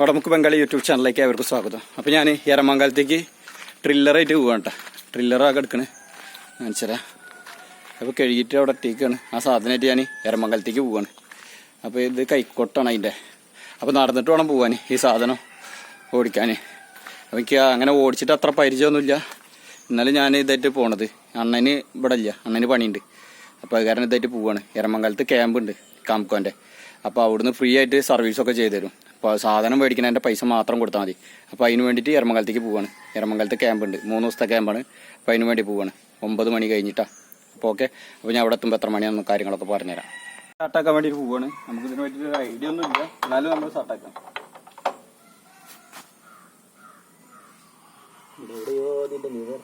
Vadamukku Bengali YouTube ചാനലിലേക്ക് അവർക്ക് സ്വാഗതം. അപ്പോൾ ഞാൻ എരമംഗലത്തേക്ക് ട്രില്ലറായിട്ട് പോവാണ് കേട്ടോ ട്രില്ലറാകെ എടുക്കണേ. കാണിച്ചുതരാം അപ്പോൾ കഴുകിയിട്ട് അവിടെ എത്തിക്കാണ് ആ സാധനമായിട്ട് ഞാൻ എരമംഗലത്തേക്ക് പോവാണ്. അപ്പോൾ ഇത് കൈക്കോട്ടാണ് അതിന്റെ അപ്പോൾ നടന്നിട്ട് വേണം പോവാൻ ഈ സാധനം ഓടിക്കാൻ അപ്പോൾ എനിക്ക് അങ്ങനെ ഓടിച്ചിട്ട് അത്ര പരിചയമൊന്നുമില്ല. എന്നാലും ഞാൻ ഇതായിട്ട് പോണത്. അണ്ണന് ഇവിടെ ഇല്ല അണ്ണന് പണിയുണ്ട്. അപ്പോൾ കാരണം ഇതായിട്ട് പോവാണ്. എരമംഗലത്ത് ക്യാമ്പുണ്ട് കാംകോന്റെ അപ്പോൾ അവിടുന്ന് ഫ്രീ ആയിട്ട് സർവീസൊക്കെ ചെയ്തു തരും അപ്പോൾ സാധനം മേടിക്കുന്ന മേടിക്കുന്നതിന്റെ പൈസ മാത്രം കൊടുത്താൽ മതി. അപ്പോൾ അതിന് വേണ്ടിയിട്ട് എരമംഗലത്തേക്ക് പോവാണ്. എറമംഗലത്ത് ക്യാമ്പുണ്ട് മൂന്ന് ദിവസത്തെ ക്യാമ്പാണ് അപ്പോൾ അതിന് വേണ്ടി പോവാണ്. ഒമ്പത് മണി കഴിഞ്ഞിട്ടാണ് അപ്പോൾ ഓക്കെ. അപ്പോൾ ഞാൻ അവിടെ എത്തുമ്പോൾ എത്ര മണിയാണെന്ന് കാര്യങ്ങളൊക്കെ പറഞ്ഞുതരാം. സ്റ്റാർട്ടാക്കാൻ വേണ്ടിയിട്ട് പോവാണ്. നമുക്ക് ഇതിന് വേണ്ടിയിട്ട് ഒരു ഐഡിയ ഒന്നും ഇല്ല. എന്നാലും നമ്മൾ സ്റ്റാർട്ടാക്കാം എവിടെയോ അതിന്റെ ലിവർ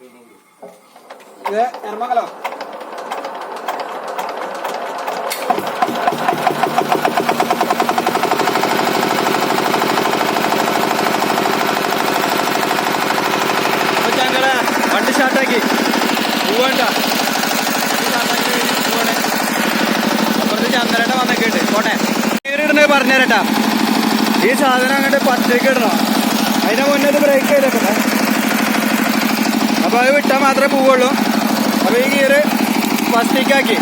ഇത് വണ്ടി പറഞ്ഞുതരട്ടാ. ഈ സാധനം അങ്ങോട്ട് പത്തേക്ക് ഇടണം? അതിന്റെ മുന്നേ ബ്രേക്ക് ചെയ്തേക്കട്ടെ അപ്പൊ അത് വിട്ടാൽ മാത്രമേ പോവുള്ളൂ. അപ്പോൾ ഈ ഗിയറ് ഫസ്റ്റിക്കാക്കി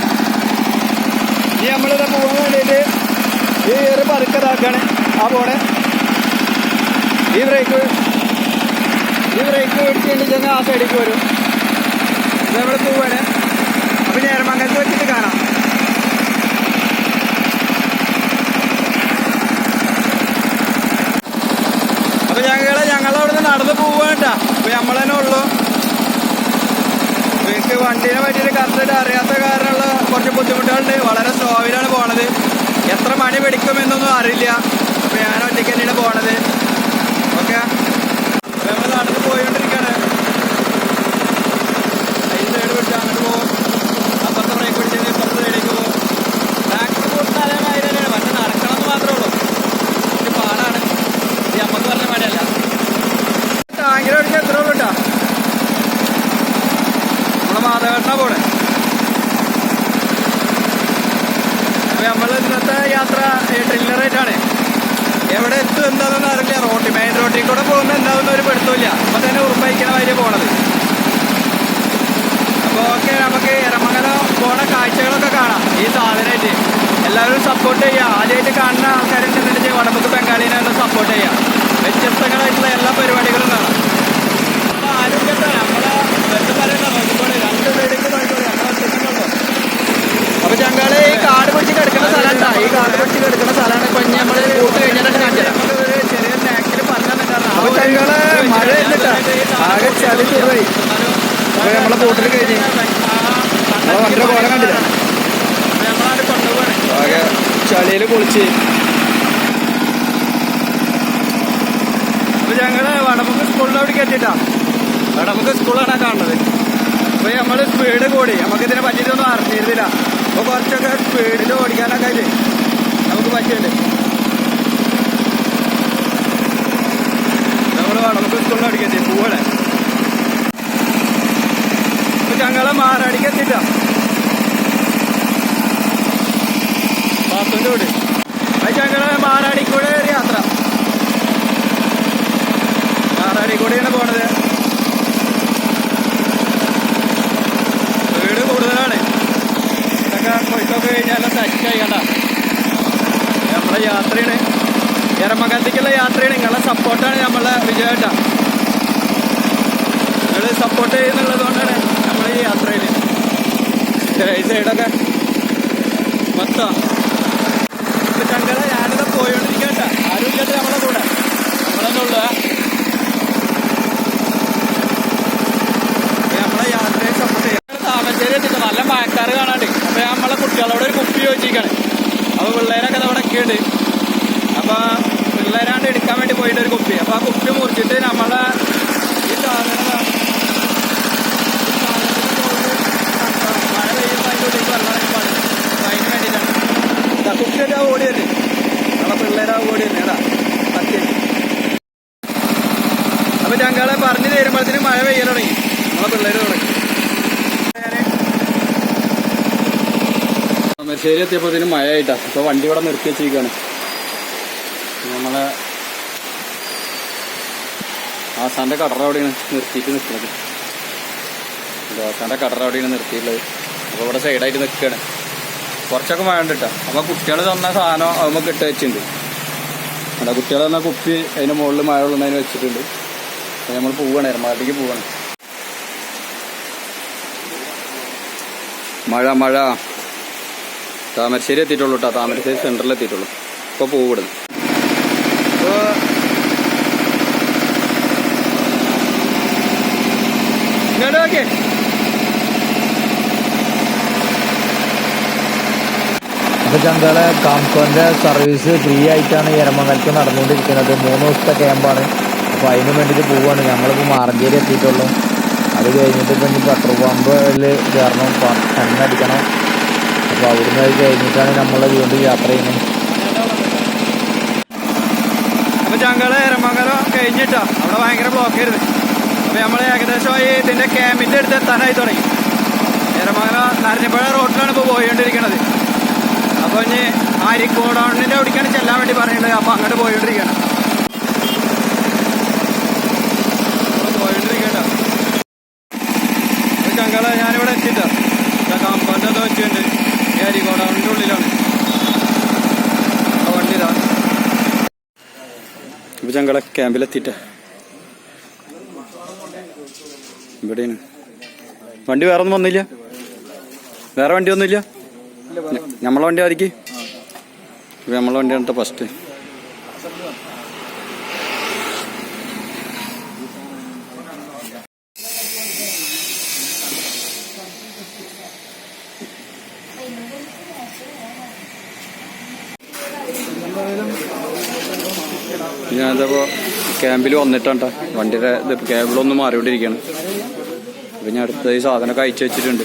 ഇനി നമ്മളിത് പോകാൻ വേണ്ടിയിട്ട് ഈ ഗിയറ് പതുക്കതാക്കാണ് ആ പോണെ. ഈ ബ്രേക്ക് ഈ ബ്രേക്ക് പിടിച്ചിട്ട് ചെന്ന് ആ സൈഡിലേക്ക് വരും. നമ്മൾ പോവാണ്. അപ്പം നേരമംഗലത്ത് വെച്ചിട്ട് കാണാം. അപ്പൊ ഞങ്ങളവിടെ ഞങ്ങളവിടുന്ന് നടന്ന് പോവാണ്ടാ അപ്പൊ നമ്മൾ തന്നെ ഉള്ളു. എനിക്ക് വണ്ടീനെ പറ്റിയിട്ട് കറക്റ്റായിട്ട് അറിയാത്ത കാരണമുള്ള കുറച്ച് ബുദ്ധിമുട്ടുകളുണ്ട്. വളരെ സ്ലോയിലാണ് പോണത്. എത്ര മണി പിടിക്കുമെന്നൊന്നും അറിയില്ല. അപ്പൊ ഞാൻ ഒറ്റയ്ക്ക് തന്നെയാണ് പോണത് ഓക്കെ നമ്മൾ നടന്ന് പോയിക്കൊണ്ടിരിക്കുകയാണ് ഈ സൈഡ് പിടിച്ച് അങ്ങോട്ട് പോകും അപ്പുറത്തെ ബ്രേക്ക് പിടിച്ച് ഇപ്പുറത്തെ സൈഡിലേക്ക് പോകും ബാക്കിൽ പോകുന്ന അതേമാതിരി തന്നെയാണ് പക്ഷെ നടക്കണം എന്ന് മാത്രമേ ഉള്ളൂ ഇത് പാടാണ് ഇത് നമുക്ക് പറഞ്ഞ പണിയല്ല ടാങ്കിനെ പിടിച്ച് എത്ര ഉള്ളൂ കേട്ടോ നമ്മളെ മാധവേട്ടനാ പോണേ അപ്പൊ നമ്മൾ ഇന്നത്തെ യാത്ര ട്രില്ലറായിട്ടാണ് എവിടെ എത്തും എന്താണെന്ന് അറിയില്ല. റോട്ടിൽ മെയിൻ റോട്ടിൽ കൂടെ പോകുന്ന എന്താണെന്ന് ഒരു പെടുത്തില്ല അപ്പൊ തന്നെ ഉറപ്പായിക്കണ വഴി പോണത്. അപ്പോൾ ഓക്കെ നമുക്ക് എരമംഗലം പോണ കാഴ്ചകളൊക്കെ കാണാം. ഈ സാധനമായിട്ട്. എല്ലാവരും സപ്പോർട്ട് ചെയ്യുക. ആദ്യമായിട്ട് കാണുന്ന ആൾക്കാരുണ്ടെന്നുണ്ടെങ്കിൽ വടമുക്ക് ബംഗാളിനെ സപ്പോർട്ട് ചെയ്യുക. വ്യത്യസ്തങ്ങളായിട്ടുള്ള എല്ലാ പരിപാടികളും കാണാം നമ്മളെ ആരോഗ്യത്താണ് നമ്മളെ വെറുതെ പറയണ്ട നോക്കിക്കോളെ രണ്ട് സൈഡിലേക്ക് നോക്കിക്കോളെ നമ്മളെ ഒറ്റയ്ക്കുണ്ടല്ലോ അപ്പൊ ഞങ്ങൾ ഈ കാട് പിടിച്ച് കിടക്കുന്ന സ്ഥലത്താ ഈ കാട് പിടിച്ച് കിടക്കുന്ന സ്ഥലമാണ് ഇപ്പൊ ഇനി നമ്മൾ കൂട്ട് കഴിഞ്ഞിട്ട് കാണിച്ചത് ചെറിയ ബാക്കിൽ അപ്പൊ ഞങ്ങൾ മഴ എന്നിട്ടാ ആകെ ചളി ചെറുതായി അപ്പൊ നമ്മളെ ബോട്ടിൽ കഴിഞ്ഞ്. നമ്മളെ വണ്ടിയുടെ പോലെ കണ്ടില്ല? ആകെ ചളിയിൽ കുളിച്ച്. ഞങ്ങൾ വടമുക്ക് സ്കൂളിൽ അവിടേക്ക് എത്തിയിട്ടാ വടമുക്ക് സ്കൂളാണ് കാണുന്നത്. അപ്പൊ നമ്മൾ സ്പീഡ് കൂടി. നമുക്ക് ഇതിനെ പറ്റിയിട്ടൊന്നും അറിഞ്ഞിരുന്നില്ല. അപ്പൊ കുറച്ചൊക്കെ സ്പീഡിൽ ഓടിക്കാനൊക്കെ നമുക്ക് പറ്റിയിട്ടുണ്ട് നമ്മൾ വടമുക്ക് സ്കൂളിൽ അവിടേക്ക് എത്തി പോവാണ് ഞങ്ങൾ മാറാടിക്ക് എത്തിട്ടാ അത് ഞങ്ങൾ മാറാടിക്കൂടെ ഒരു യാത്ര. മാറാടിക്കൂടെയാണ് പോണത്. വീട് കൂടുതലാണ്. ഇതൊക്കെ കൊയ്ത്തൊക്കെ കഴിഞ്ഞാൽ സെറ്റായി കണ്ട. നമ്മളെ യാത്രയാണ്. എരമംഗലത്തേക്കുള്ള യാത്രയാണ്. നിങ്ങളെ സപ്പോർട്ടാണ് നമ്മളെ വിജയേട്ട. നിങ്ങൾ സപ്പോർട്ട് ചെയ്യുന്നുള്ളത് കൊണ്ടാണ് നമ്മൾ ഈ യാത്രയിൽ ഈ സൈഡൊക്കെ മൊത്തം. ചങ്കല ഞാനിത് പോയോണ്ടിരിക്കട്ട. ആരും ഇല്ലാത്ത നമ്മളെ കൂടെ. നമ്മളെന്നെ ഉള്ളു നമ്മളെ യാത്രയെ സപ്പോർട്ട് ചെയ്യാൻ താമരശ്ശേരി എത്തിയിട്ട് നല്ല മഴക്കാറ് കാണാണ്ട്. അപ്പൊ നമ്മളെ കുട്ടികളോട് ഒരു കുപ്പി ചോദിച്ചിരിക്കാണ്. അപ്പൊ പിള്ളേരൊക്കെ അവിടെ ഉണ്ട്. അപ്പൊ പിള്ളേരാണ്ട് എടുക്കാൻ വേണ്ടി പോയിട്ട് ഒരു കുപ്പി. അപ്പൊ ആ കുപ്പി മുറിച്ചിട്ട് നമ്മളെ ഈ സാധനം ദാ, ഈ സാധനത്തിന്റെ മുകളിൽ തട്ടണം. മഴ പെയ്യുമ്പോൾ അതിന്റെ ഉള്ളിൽ വെള്ളം ഇറങ്ങി പാടില്ല അപ്പൊ അതിന് വേണ്ടിയിട്ടാണ് പിള്ളേരാ ഓടി വരുന്നത് ഓടി വരുന്നത് ഏതാ സത്യം അപ്പൊ ഞങ്ങളെ പറഞ്ഞു തരുമ്പോഴത്തേനും മഴ പെയ്യൽ തുടങ്ങി നമ്മളെ പിള്ളേര് തുടങ്ങി ശരി എത്തിയപ്പോഴത്തേനും മഴ ആയിട്ടാ ഇപ്പൊ വണ്ടി ഇവിടെ നിർത്തി വെച്ചിരിക്കുകയാണ് നമ്മളെ ആസാന്റെ കടറ അവിടെയാണ് നിർത്തിയിട്ട് നിൽക്കുന്നത് ആസാന്റെ കടറ അവിടെയാണ് നിർത്തിയിട്ടുള്ളത് അപ്പൊ ഇവിടെ സൈഡായിട്ട് നിൽക്കുകയാണ് കുറച്ചൊക്കെ മഴ ഉണ്ട് കേട്ടോ അപ്പൊ കുട്ടികൾ തന്ന സാധനം അതുമ്പോൾ ഇട്ട് വെച്ചിട്ടുണ്ട്. അല്ല കുട്ടികൾ തന്നെ കുപ്പി അതിന് മുകളിൽ മഴ ഉള്ളതിന് വെച്ചിട്ടുണ്ട്. നമ്മൾ പോവാണ് എറണാകുളത്തേക്ക് പോവാണ്. മഴ മഴ. താമരശ്ശേരി എത്തിയിട്ടുള്ളൂ കേട്ടോ താമരശ്ശേരി സെന്ററിൽ എത്തിയിട്ടുള്ളൂ. ഇപ്പൊ പോവിടുന്നു ഇപ്പൊ ഇങ്ങോട്ട് അപ്പൊ ചന്തകളെ കാംസോന്റെ സർവീസ് ഫ്രീ ആയിട്ടാണ് എരമംഗലത്ത് നടന്നുകൊണ്ടിരിക്കുന്നത്. മൂന്ന് ദിവസത്തെ ക്യാമ്പാണ് അപ്പൊ അതിന് വേണ്ടിയിട്ട് പോവാണ്. ഞങ്ങളിപ്പോൾ മാറഞ്ചേരി എത്തിയിട്ടുള്ളൂ. അത് കഴിഞ്ഞിട്ട് ഇപ്പം ഇനി പെട്രോൾ പമ്പിൽ കയറണം. കണ്ണ് അടിക്കണം. അപ്പൊ അവിടുന്ന് അത് കഴിഞ്ഞിട്ടാണ് നമ്മൾ വീണ്ടും യാത്ര ചെയ്യുന്നത്. അപ്പോൾ ഞങ്ങൾ എരമംഗലം കഴിഞ്ഞിട്ടാ. അവിടെ ഭയങ്കര ബ്ലോക്ക് ആയിരുന്നു. അപ്പൊ നമ്മൾ ഏകദേശമായി ഇതിന്റെ ക്യാമ്പിന്റെ അടുത്ത് എത്താനായി തുടങ്ങി. എരമംഗലം നരഞ്ഞപ്പുഴ റോഡിലാണ് ഇപ്പൊ പോയിക്കൊണ്ടിരിക്കണത്. അപ്പൊ ഇനി ആരിക്കോടൗണിന്റെ അവിടേക്കാണ് ചെല്ലാൻ വേണ്ടി പറയുന്നത്. അപ്പൊ അങ്ങോട്ട് പോയിട്ടിരിക്കണം പോയിക്കൊണ്ടിരിക്കട്ടോ അപ്പൊ ഞങ്ങൾ ഞാനിവിടെ എത്തിട്ടോ കാമ്പാന്റെ അത് വെച്ചിട്ടുണ്ട്. ഈ അരിക്കോടൗണിന്റെ ഉള്ളിലാണ്. വണ്ടി ഇതാ ഇപ്പൊ ഞങ്ങളെ ക്യാമ്പിലെത്തിട്ട ഇവിടെയാണ്. വണ്ടി വേറെ ഒന്നും വന്നില്ല. വേറെ വണ്ടി ഒന്നുമില്ല നമ്മളെ വണ്ടി ആയിരിക്കും നമ്മളെ വണ്ടിയാണ് ഫസ്റ്റ് ഞാനിതപ്പോ ക്യാമ്പിൽ വന്നിട്ടാ വണ്ടിയുടെ ഇത് കേബിളൊന്നും മാറിക്കൊണ്ടിരിക്കുകയാണ് അപ്പൊ ഞാൻ അടുത്ത ഈ സാധനമൊക്കെ അയച്ചു വെച്ചിട്ടുണ്ട്.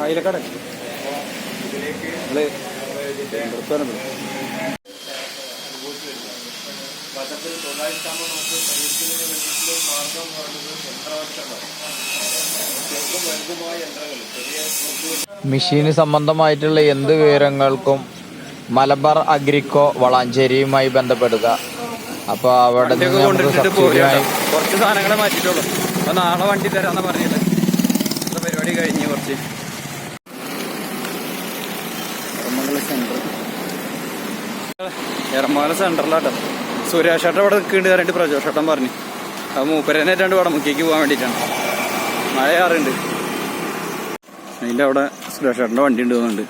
അതിലക്കട മെഷീന് സംബന്ധമായിട്ടുള്ള എന്ത് വിവരങ്ങൾക്കും മലബാർ അഗ്രിക്കോ വളാഞ്ചേരിയുമായി ബന്ധപ്പെടുക. അപ്പോൾ അവിടെ കുറച്ച് സാധനങ്ങളെ മാറ്റിയിട്ടുള്ളൂ. അപ്പോൾ നാളെ വണ്ടി തരാന്ന് പറഞ്ഞിട്ട് ഇന്നത്തെ പരിപാടി കഴിഞ്ഞ് കുറച്ച്. എറണാകുളം സെന്റർ എറണാകുളം സെന്ററിലാട്ടോ സുരേഷ് ചേട്ടൻ ഇവിടെ നിൽക്കുന്നുണ്ട് പറഞ്ഞിട്ട് പ്രജോഷ് ചേട്ടൻ പറഞ്ഞു. അത് മൂപ്പരനായിട്ടാണ്ട് വടമുക്കേക്ക് പോകാൻ വേണ്ടിയിട്ടാണ്. മഴ ആറുണ്ട് അതിന്റെ അവിടെ സുരേഷ് ചേട്ടന്റെ വണ്ടി ഉണ്ട് തോന്നുന്നുണ്ട്.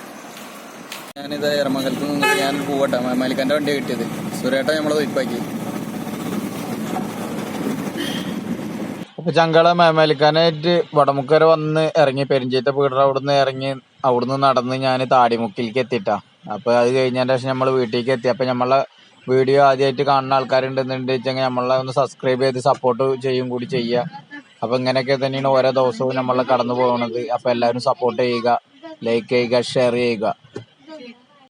ഞാനിത് എറമംഗലത്ത് നിന്ന് ഞാൻ പോവട്ടെ. മലിക്കാന്റെ വണ്ടിയാണ് കിട്ടിയത്. സുരേട്ടൻ നമ്മളെ ഒഴിപ്പാക്കി ചങ്കള മേമലിക്കാനായിട്ട് വടമുക്കര വന്ന് ഇറങ്ങി പെരിഞ്ചേത്ത പീടർ അവിടുന്ന് ഇറങ്ങി അവിടുന്ന് നടന്ന് ഞാൻ താടിമുക്കിലേക്ക് എത്തിട്ടാ. അപ്പൊ അത് കഴിഞ്ഞതിന് ശേഷം നമ്മൾ വീട്ടിലേക്ക് എത്തി. അപ്പൊ നമ്മളെ വീഡിയോ ആദ്യമായിട്ട് കാണുന്ന ആൾക്കാരുണ്ടെന്നുണ്ടെങ്കിൽ നമ്മളെ ഒന്ന് സബ്സ്ക്രൈബ് ചെയ്ത് സപ്പോർട്ട് ചെയ്യും കൂടി ചെയ്യുക അപ്പൊ ഇങ്ങനെയൊക്കെ തന്നെയാണ് ഓരോ ദിവസവും നമ്മളെ കടന്നു പോകുന്നത് അപ്പൊ എല്ലാവരും സപ്പോർട്ട് ചെയ്യുക ലൈക്ക് ചെയ്യുക ഷെയർ ചെയ്യുക.